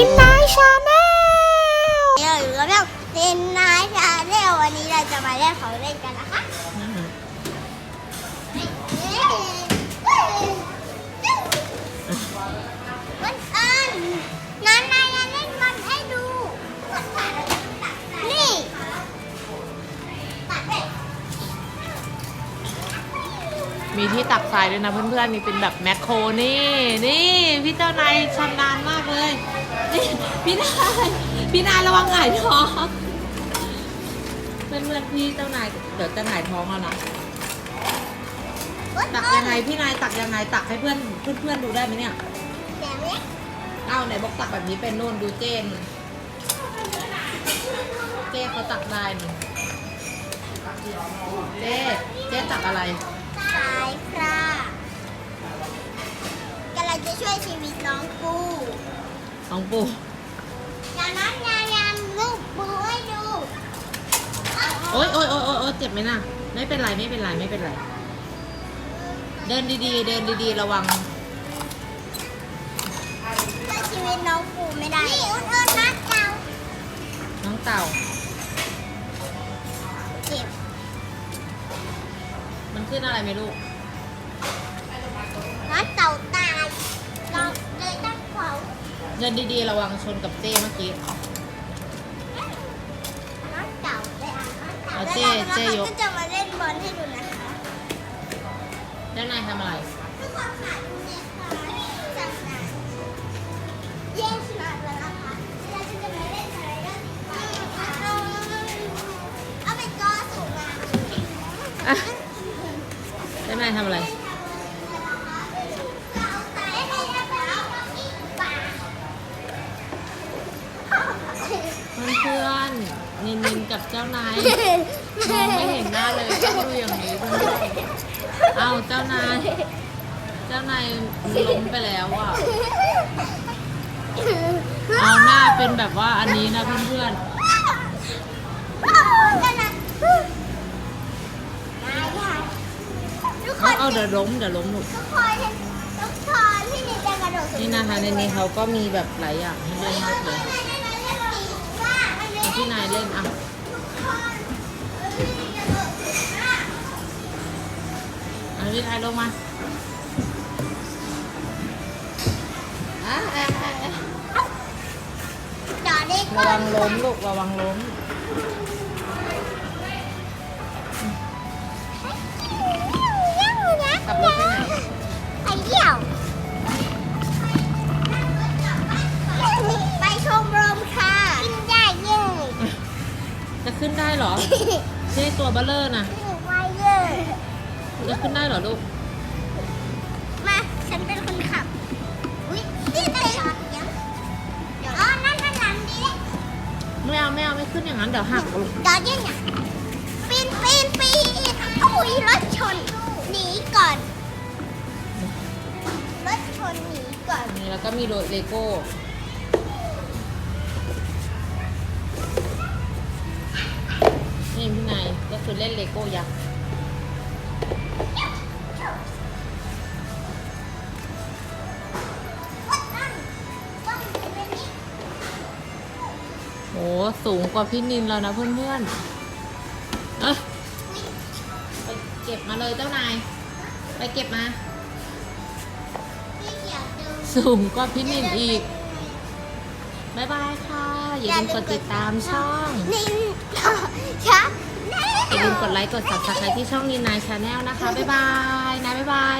นินนายชาแนลเราอยู่กับเรื่องเล่นนายชาแนลวันนี้เราจะมาเล่นของเล่นกันนะคะวันอันนั้นนายจะเล่นบอลให้ดู นี่ตัดเลยมีที่ตักทรายด้วยนะเพื่อนๆมีเป็นแบบแมคโครนี่ นี่ พี่เจ้านายชำนาญมากเลยนี่ พี่นายพี่นายระวังหงายท้องเพื่อนๆพี่เจ้านายเดี๋ยวจะหงายท้องแล้วนะตักยังไงพี่นายตักยังไงตักให้เพื่อนเพื่อนๆดูได้ไหมเนี่ยแบบนี้เอาไหนบอกตักแบบนี้เป็นนู่นดูเจนเจ๊เขาตักได้นี่เจ๊เจ๊ตักอะไรสายค่ะกำลังจะช่วยชีวิตน้องปู น้องปูจากนั้นยายยังลูกปูให้ดูโอ๊ยโอ๊ยโอ๊ยโอ๊ยโอ๊ยเจ็บไหมน่ะ ไม่เป็นไรไม่เป็นไรไม่เป็นไร เดินดีๆ เดินดีๆ ระวังช่วยชีวิตน้องปูไม่ได้ นี่อุ้นอุ้นนัดเจ้าน้องเต่า เจ็บ มันขึ้นอะไรไหมลูก เดินดีๆ ระวังชนกับเจ้เมื่อกี้นัดเต่าเลยอะนัดเต่าเอาเจ๊แล้วเจ๊ยกก็จะมาเล่นบอลให้ดูนะคะด้านในทำอะไร ทุกคนค่ะดูเนี่ยค่ะจากนั้นเย้ชนะแล้วนะคะเราจะมาเล่นอะไรกันเอาเอาไปจอสูงมาอะด้านในทำอะไร เจ้านายมองไม่เห็นหน้าเลยต้องดูอย่างนี้เพื่อนๆเอาเจ้านาย เจ้านายล้มไปแล้วอะ เอาหน้าเป็นแบบว่าอันนี้นะเพื่อนๆทุกคเอานเอาเดี๋ยวล้มเดี๋ยวล้มลูกทุกคนทุกคนที่นี่จะกระโดดสูงนี่นะคะในนี้เขาก็มีแบบหลายอย่างให้เล่นมากเลยเอาที่นายเล่นอะเอาพี่นายลงมาอะอะอะอะจอดได้ระก่อวันงล้มลูกระวังล้มขับรถไปไหนไปเที่ยวไปชมรมค่ะกินได้เยอะจะขึ้นได้เหรอ เจ๊ตัวเบลเลอร์นะไปเยอะจะขึ้นได้เหรอลูก มา ฉันเป็นคนขับ อุ้ยนี่ได้จอดยังเดี๋ยวอ๋อ นั่นนั่นหลังดีเลยไม่เอาไม่เอาไม่ขึ้นอย่างนั้นเดี๋ยวหักลูกจอดยังไงปีนปีนปีนโอ้ยรถชน หนีก่อน รถชนหนีก่อน นี่แล้วก็มีโรเลโก้ คือเล่นเลโก้ยักษ์โหสูงกว่าพี่นินแล้วนะเพื่อนๆเอ้ยไปเก็บมาเลยเจ้านาย ไปเก็บมาพี่เขียวดูสูงกว่าพี่นินอีก บ๊ายบายค่ะ อย่าลืมกดติดตามช่อง นินชัก อย่าลืมกดไลค์กด subscribe ที่ช่องนินนายชาแนลนะคะ บ๊ายบายนายบ๊ายบาย